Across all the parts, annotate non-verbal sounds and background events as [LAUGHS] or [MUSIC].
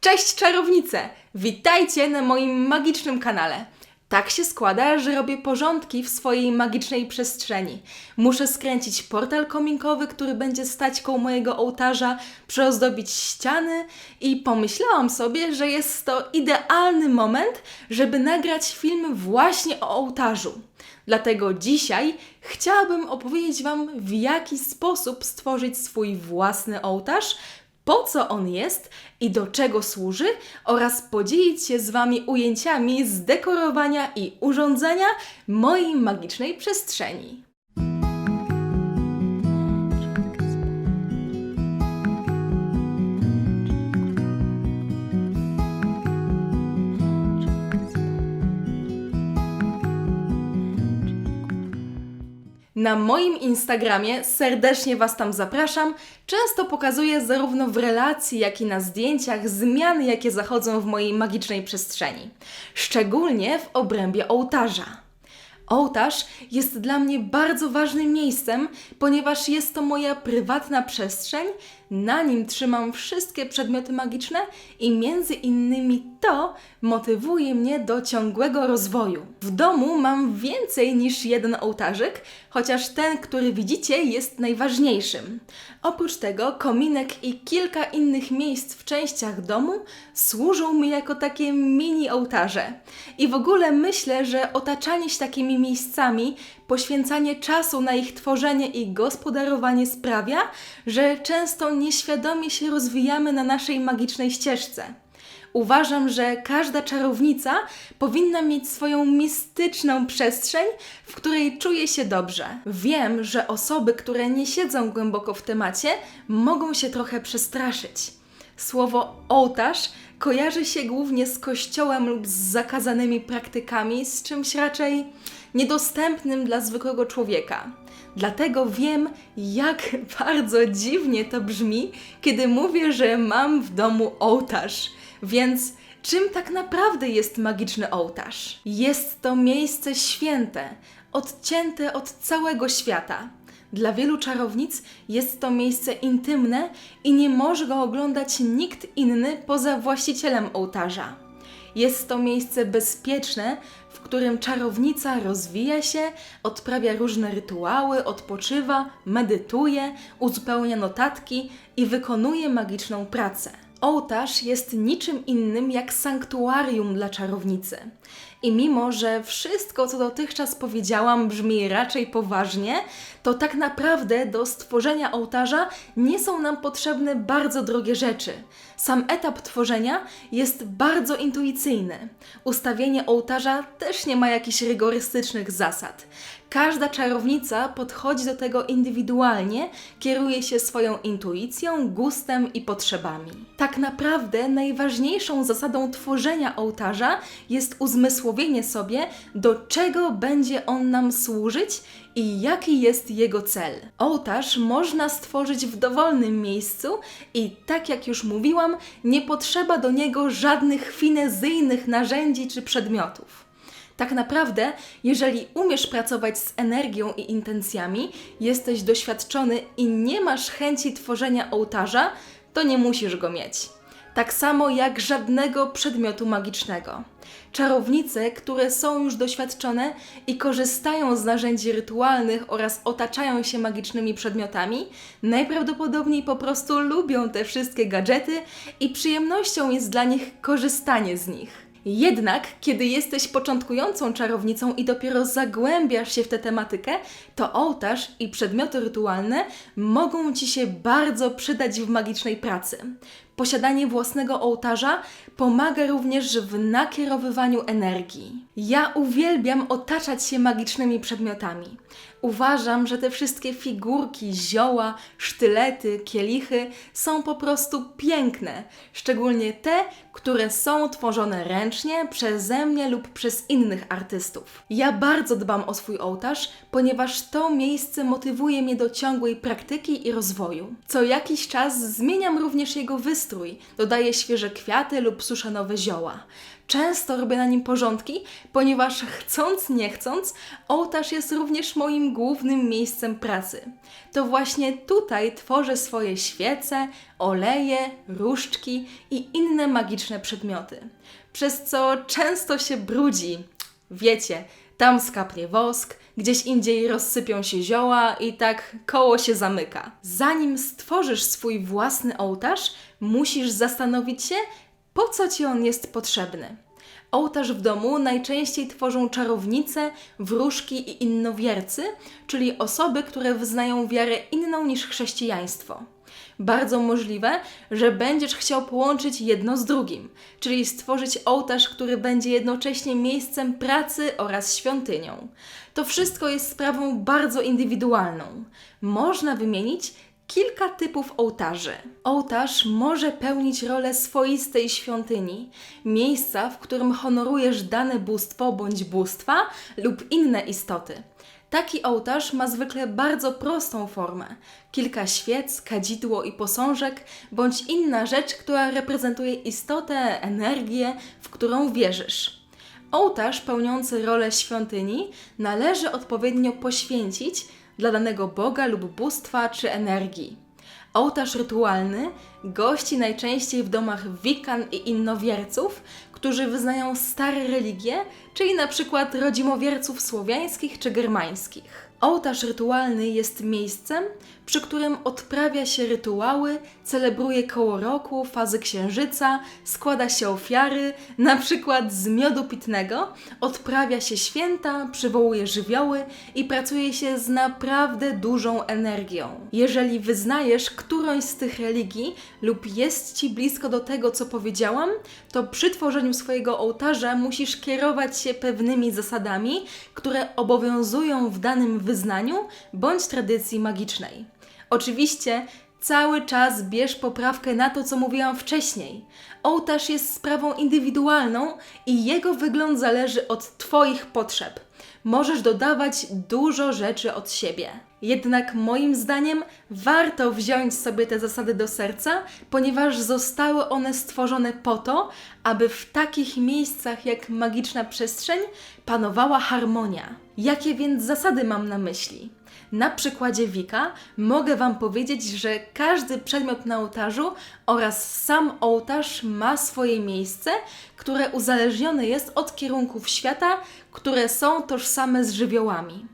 Cześć czarownice! Witajcie na moim magicznym kanale. Tak się składa, że robię porządki w swojej magicznej przestrzeni. Muszę skręcić portal kominkowy, który będzie stać koło mojego ołtarza, przyozdobić ściany i pomyślałam sobie, że jest to idealny moment, żeby nagrać film właśnie o ołtarzu. Dlatego dzisiaj chciałabym opowiedzieć Wam, w jaki sposób stworzyć swój własny ołtarz, po co on jest i do czego służy, oraz podzielić się z Wami ujęciami z dekorowania i urządzania mojej magicznej przestrzeni. Na moim Instagramie serdecznie Was tam zapraszam. Często pokazuję zarówno w relacji, jak i na zdjęciach zmiany, jakie zachodzą w mojej magicznej przestrzeni. Szczególnie w obrębie ołtarza. Ołtarz jest dla mnie bardzo ważnym miejscem, ponieważ jest to moja prywatna przestrzeń, na nim trzymam wszystkie przedmioty magiczne i między innymi to motywuje mnie do ciągłego rozwoju. W domu mam więcej niż jeden ołtarzyk, chociaż ten, który widzicie, jest najważniejszym. Oprócz tego kominek i kilka innych miejsc w częściach domu służą mi jako takie mini ołtarze. I w ogóle myślę, że otaczanie się takimi miejscami poświęcanie czasu na ich tworzenie i gospodarowanie sprawia, że często nieświadomie się rozwijamy na naszej magicznej ścieżce. Uważam, że każda czarownica powinna mieć swoją mistyczną przestrzeń, w której czuje się dobrze. Wiem, że osoby, które nie siedzą głęboko w temacie, mogą się trochę przestraszyć. Słowo ołtarz kojarzy się głównie z kościołem lub z zakazanymi praktykami, z czymś raczej niedostępnym dla zwykłego człowieka. Dlatego wiem, jak [LAUGHS] bardzo dziwnie to brzmi, kiedy mówię, że mam w domu ołtarz. Więc czym tak naprawdę jest magiczny ołtarz? Jest to miejsce święte, odcięte od całego świata. Dla wielu czarownic jest to miejsce intymne i nie może go oglądać nikt inny poza właścicielem ołtarza. Jest to miejsce bezpieczne, w którym czarownica rozwija się, odprawia różne rytuały, odpoczywa, medytuje, uzupełnia notatki i wykonuje magiczną pracę. Ołtarz jest niczym innym jak sanktuarium dla czarownicy. I mimo, że wszystko, co dotychczas powiedziałam, brzmi raczej poważnie, to tak naprawdę do stworzenia ołtarza nie są nam potrzebne bardzo drogie rzeczy. Sam etap tworzenia jest bardzo intuicyjny. Ustawienie ołtarza też nie ma jakichś rygorystycznych zasad. Każda czarownica podchodzi do tego indywidualnie, kieruje się swoją intuicją, gustem i potrzebami. Tak naprawdę najważniejszą zasadą tworzenia ołtarza jest uzmysłowienie sobie, do czego będzie on nam służyć i jaki jest jego cel. Ołtarz można stworzyć w dowolnym miejscu i tak jak już mówiłam, nie potrzeba do niego żadnych finezyjnych narzędzi czy przedmiotów. Tak naprawdę, jeżeli umiesz pracować z energią i intencjami, jesteś doświadczony i nie masz chęci tworzenia ołtarza, to nie musisz go mieć. Tak samo jak żadnego przedmiotu magicznego. Czarownice, które są już doświadczone i korzystają z narzędzi rytualnych oraz otaczają się magicznymi przedmiotami, najprawdopodobniej po prostu lubią te wszystkie gadżety i przyjemnością jest dla nich korzystanie z nich. Jednak, kiedy jesteś początkującą czarownicą i dopiero zagłębiasz się w tę tematykę, to ołtarz i przedmioty rytualne mogą Ci się bardzo przydać w magicznej pracy. Posiadanie własnego ołtarza pomaga również w nakierowywaniu energii. Ja uwielbiam otaczać się magicznymi przedmiotami. Uważam, że te wszystkie figurki, zioła, sztylety, kielichy są po prostu piękne, szczególnie te, które są tworzone ręcznie przeze mnie lub przez innych artystów. Ja bardzo dbam o swój ołtarz, ponieważ to miejsce motywuje mnie do ciągłej praktyki i rozwoju. Co jakiś czas zmieniam również jego wystrój dodaję świeże kwiaty lub suszę nowe zioła. Często robię na nim porządki, ponieważ chcąc nie chcąc, ołtarz jest również moim głównym miejscem pracy. To właśnie tutaj tworzę swoje świece, oleje, różdżki i inne magiczne przedmioty, przez co często się brudzi. Wiecie, tam skapnie wosk, gdzieś indziej rozsypią się zioła i tak koło się zamyka. Zanim stworzysz swój własny ołtarz, musisz zastanowić się, po co ci on jest potrzebny. Ołtarz w domu najczęściej tworzą czarownice, wróżki i innowiercy, czyli osoby, które wyznają wiarę inną niż chrześcijaństwo. Bardzo możliwe, że będziesz chciał połączyć jedno z drugim, czyli stworzyć ołtarz, który będzie jednocześnie miejscem pracy oraz świątynią. To wszystko jest sprawą bardzo indywidualną. Można wymienić kilka typów ołtarzy. Ołtarz może pełnić rolę swoistej świątyni, miejsca, w którym honorujesz dane bóstwo bądź bóstwa lub inne istoty. Taki ołtarz ma zwykle bardzo prostą formę: kilka świec, kadzidło i posążek, bądź inna rzecz, która reprezentuje istotę, energię, w którą wierzysz. Ołtarz pełniący rolę świątyni należy odpowiednio poświęcić dla danego boga lub bóstwa czy energii. Ołtarz rytualny gości najczęściej w domach wikan i innowierców, którzy wyznają stare religie, czyli na przykład rodzimowierców słowiańskich czy germańskich. Ołtarz rytualny jest miejscem, przy którym odprawia się rytuały, celebruje koło roku, fazy księżyca, składa się ofiary, [LAUGHS] na przykład z miodu pitnego, odprawia się święta, przywołuje żywioły i pracuje się z naprawdę dużą energią. Jeżeli wyznajesz którąś z tych religii lub jest ci blisko do tego, co powiedziałam, to przy tworzeniu swojego ołtarza musisz kierować się pewnymi zasadami, które obowiązują w danym wyznaniu bądź tradycji magicznej. Oczywiście cały czas bierz poprawkę na to, co mówiłam wcześniej. Ołtarz jest sprawą indywidualną i jego wygląd zależy od Twoich potrzeb. Możesz dodawać dużo rzeczy od siebie. Jednak moim zdaniem warto wziąć sobie te zasady do serca, ponieważ zostały one stworzone po to, aby w takich miejscach jak magiczna przestrzeń panowała harmonia. Jakie więc zasady mam na myśli? Na przykładzie Wika mogę Wam powiedzieć, że każdy przedmiot na ołtarzu oraz sam ołtarz ma swoje miejsce, które uzależnione jest od kierunków świata, które są tożsame z żywiołami.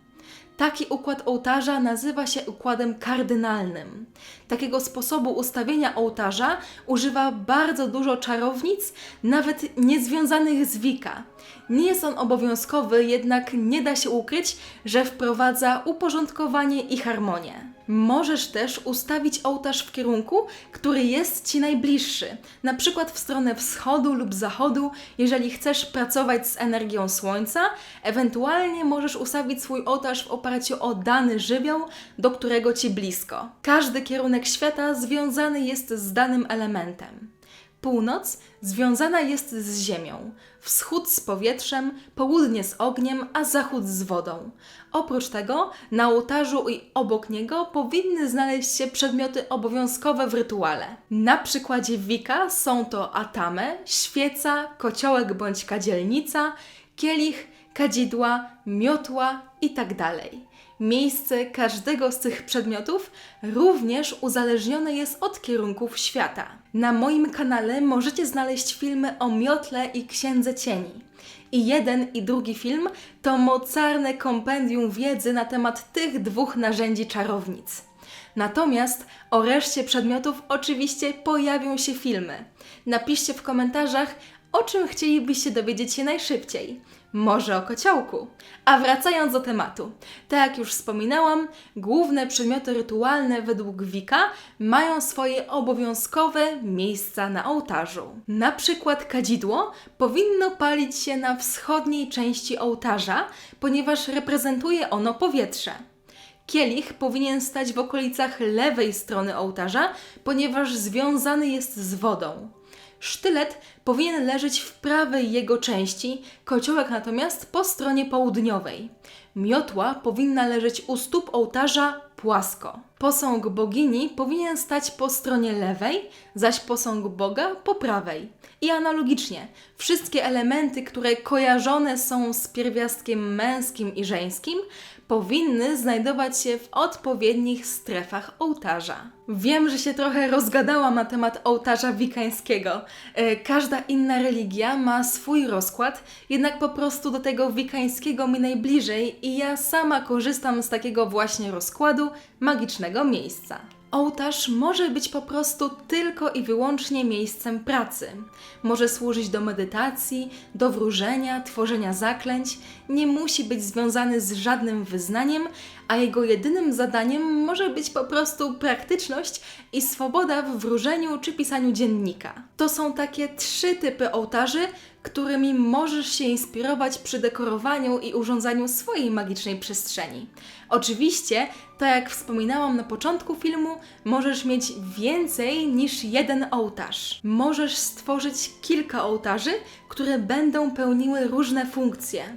Taki układ ołtarza nazywa się układem kardynalnym. Takiego sposobu ustawienia ołtarza używa bardzo dużo czarownic, nawet niezwiązanych z Wika. Nie jest on obowiązkowy, jednak nie da się ukryć, że wprowadza uporządkowanie i harmonię. Możesz też ustawić ołtarz w kierunku, który jest Ci najbliższy, na przykład w stronę wschodu lub zachodu, jeżeli chcesz pracować z energią słońca, ewentualnie możesz ustawić swój ołtarz w oparciu o dany żywioł, do którego Ci blisko. Każdy kierunek świata związany jest z danym elementem. Północ związana jest z ziemią, wschód z powietrzem, południe z ogniem, a zachód z wodą. Oprócz tego na ołtarzu i obok niego powinny znaleźć się przedmioty obowiązkowe w rytuale. Na przykładzie Wika są to atame, świeca, kociołek bądź kadzielnica, kielich, kadzidła, miotła itd. Miejsce każdego z tych przedmiotów również uzależnione jest od kierunków świata. Na moim kanale możecie znaleźć filmy o miotle i księdze cieni. I jeden i drugi film to mocarne kompendium wiedzy na temat tych dwóch narzędzi czarownic. Natomiast o reszcie przedmiotów oczywiście pojawią się filmy. Napiszcie w komentarzach, o czym chcielibyście dowiedzieć się najszybciej. Może o kociołku. A wracając do tematu. Tak jak już wspominałam, główne przedmioty rytualne według Wika mają swoje obowiązkowe miejsca na ołtarzu. Na przykład kadzidło powinno palić się na wschodniej części ołtarza, ponieważ reprezentuje ono powietrze. Kielich powinien stać w okolicach lewej strony ołtarza, ponieważ związany jest z wodą. Sztylet powinien leżeć w prawej jego części, kociołek natomiast po stronie południowej. Miotła powinna leżeć u stóp ołtarza płasko. Posąg bogini powinien stać po stronie lewej, zaś posąg Boga po prawej. I analogicznie, wszystkie elementy, które kojarzone są z pierwiastkiem męskim i żeńskim, powinny znajdować się w odpowiednich strefach ołtarza. Wiem, że się trochę rozgadałam na temat ołtarza wikańskiego. E, Każda inna religia ma swój rozkład, jednak po prostu do tego wikańskiego mi najbliżej i ja sama korzystam z takiego właśnie rozkładu magicznego miejsca. Ołtarz może być po prostu tylko i wyłącznie miejscem pracy. Może służyć do medytacji, do wróżenia, tworzenia zaklęć, nie musi być związany z żadnym wyznaniem, a jego jedynym zadaniem może być po prostu praktyczność i swoboda w wróżeniu czy pisaniu dziennika. To są takie trzy typy ołtarzy, którymi możesz się inspirować przy dekorowaniu i urządzaniu swojej magicznej przestrzeni. Oczywiście, tak jak wspominałam na początku filmu, możesz mieć więcej niż jeden ołtarz. Możesz stworzyć kilka ołtarzy, które będą pełniły różne funkcje.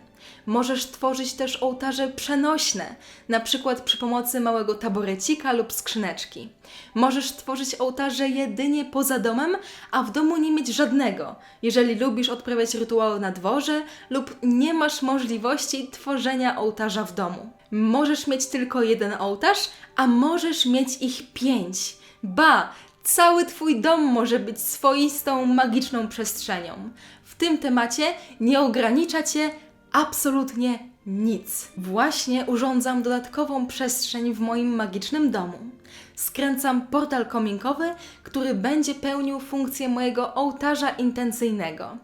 Możesz tworzyć też ołtarze przenośne, na przykład przy pomocy małego taborecika lub skrzyneczki. Możesz tworzyć ołtarze jedynie poza domem, a w domu nie mieć żadnego, jeżeli lubisz odprawiać rytuały na dworze lub nie masz możliwości tworzenia ołtarza w domu. Możesz mieć tylko jeden ołtarz, a możesz mieć ich pięć. Ba, cały Twój dom może być swoistą, magiczną przestrzenią. W tym temacie nie ogranicza Cię absolutnie nic. Właśnie urządzam dodatkową przestrzeń w moim magicznym domu. Skręcam portal kominkowy, który będzie pełnił funkcję mojego ołtarza intencyjnego.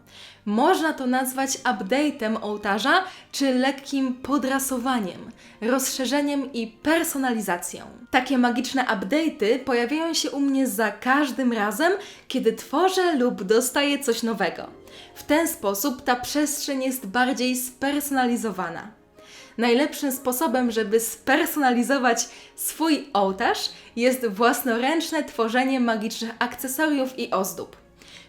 Można to nazwać update'em ołtarza, czy lekkim podrasowaniem, rozszerzeniem i personalizacją. Takie magiczne update'y pojawiają się u mnie za każdym razem, kiedy tworzę lub dostaję coś nowego. W ten sposób ta przestrzeń jest bardziej spersonalizowana. Najlepszym sposobem, żeby spersonalizować swój ołtarz jest własnoręczne tworzenie magicznych akcesoriów i ozdób.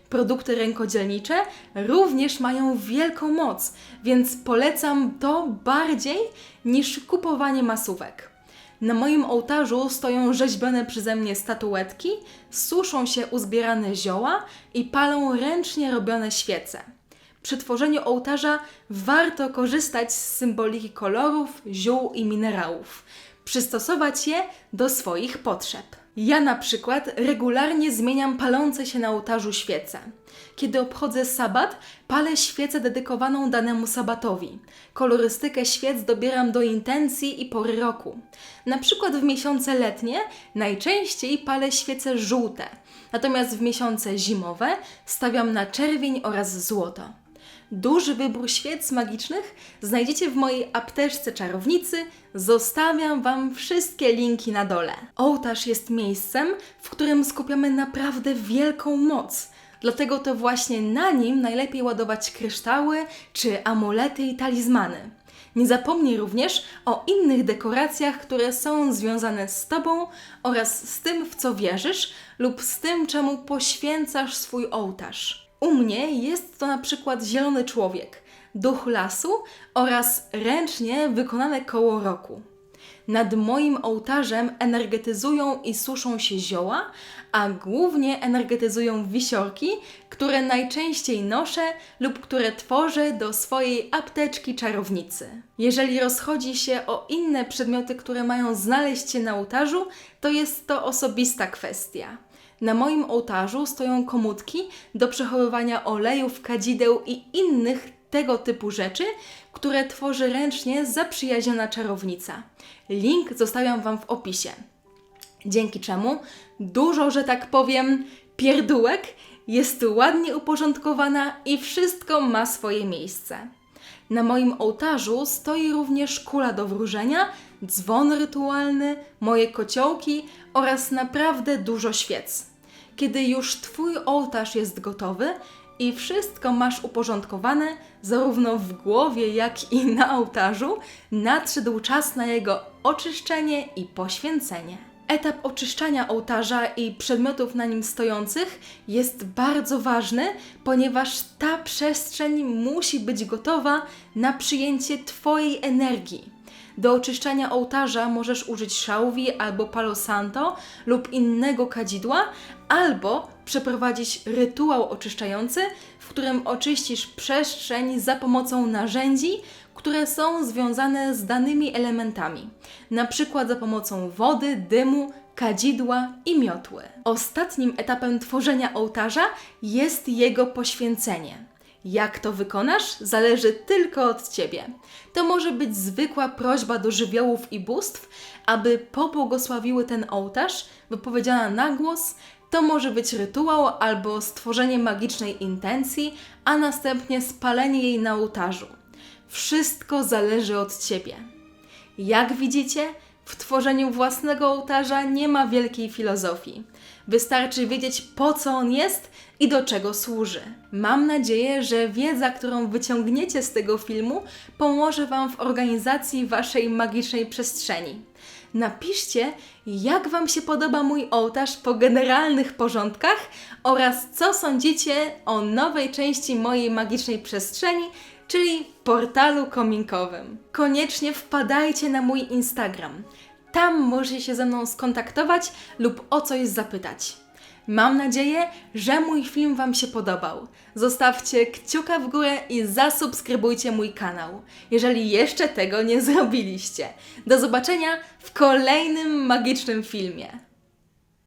Produkty rękodzielnicze również mają wielką moc, więc polecam to bardziej niż kupowanie masówek. Na moim ołtarzu stoją rzeźbione przeze mnie statuetki, suszą się uzbierane zioła i palą ręcznie robione świece. Przy tworzeniu ołtarza warto korzystać z symboliki kolorów, ziół i minerałów, przystosować je do swoich potrzeb. Ja na przykład regularnie zmieniam palące się na ołtarzu świece. Kiedy obchodzę sabat, palę świecę dedykowaną danemu sabatowi. Kolorystykę świec dobieram do intencji i pory roku. Na przykład w miesiące letnie najczęściej palę świece żółte, natomiast w miesiące zimowe stawiam na czerwień oraz złoto. Duży wybór świec magicznych znajdziecie w mojej apteczce czarownicy. Zostawiam Wam wszystkie linki na dole. Ołtarz jest miejscem, w którym skupiamy naprawdę wielką moc. Dlatego to właśnie na nim najlepiej ładować kryształy czy amulety i talizmany. Nie zapomnij również o innych dekoracjach, które są związane z Tobą oraz z tym, w co wierzysz lub z tym, czemu poświęcasz swój ołtarz. U mnie jest to na przykład zielony człowiek, duch lasu oraz ręcznie wykonane koło roku. Nad moim ołtarzem energetyzują i suszą się zioła, a głównie energetyzują wisiorki, które najczęściej noszę lub które tworzę do swojej apteczki czarownicy. Jeżeli rozchodzi się o inne przedmioty, które mają znaleźć się na ołtarzu, to jest to osobista kwestia. Na moim ołtarzu stoją komódki do przechowywania olejów, kadzideł i innych tego typu rzeczy, które tworzy ręcznie zaprzyjaźniona czarownica. Link zostawiam Wam w opisie. Dzięki czemu dużo, że tak powiem, pierdółek jest ładnie uporządkowana i wszystko ma swoje miejsce. Na moim ołtarzu stoi również kula do wróżenia, dzwon rytualny, moje kociołki oraz naprawdę dużo świec. Kiedy już Twój ołtarz jest gotowy i wszystko masz uporządkowane, zarówno w głowie, jak i na ołtarzu, nadszedł czas na jego oczyszczenie i poświęcenie. Etap oczyszczania ołtarza i przedmiotów na nim stojących jest bardzo ważny, ponieważ ta przestrzeń musi być gotowa na przyjęcie Twojej energii. Do oczyszczania ołtarza możesz użyć szałwi albo palo santo lub innego kadzidła, albo przeprowadzić rytuał oczyszczający, w którym oczyścisz przestrzeń za pomocą narzędzi, które są związane z danymi elementami, na przykład za pomocą wody, dymu, kadzidła i miotły. Ostatnim etapem tworzenia ołtarza jest jego poświęcenie. Jak to wykonasz, zależy tylko od Ciebie. To może być zwykła prośba do żywiołów i bóstw, aby pobłogosławiły ten ołtarz, wypowiedziana na głos. To może być rytuał albo stworzenie magicznej intencji, a następnie spalenie jej na ołtarzu. Wszystko zależy od Ciebie. Jak widzicie, w tworzeniu własnego ołtarza nie ma wielkiej filozofii. Wystarczy wiedzieć, po co on jest i do czego służy. Mam nadzieję, że wiedza, którą wyciągniecie z tego filmu, pomoże Wam w organizacji Waszej magicznej przestrzeni. Napiszcie, jak Wam się podoba mój ołtarz po generalnych porządkach oraz co sądzicie o nowej części mojej magicznej przestrzeni, czyli portalu kominkowym. Koniecznie wpadajcie na mój Instagram. Tam możecie się ze mną skontaktować lub o coś zapytać. Mam nadzieję, że mój film Wam się podobał. Zostawcie kciuka w górę i zasubskrybujcie mój kanał, jeżeli jeszcze tego nie zrobiliście. Do zobaczenia w kolejnym magicznym filmie.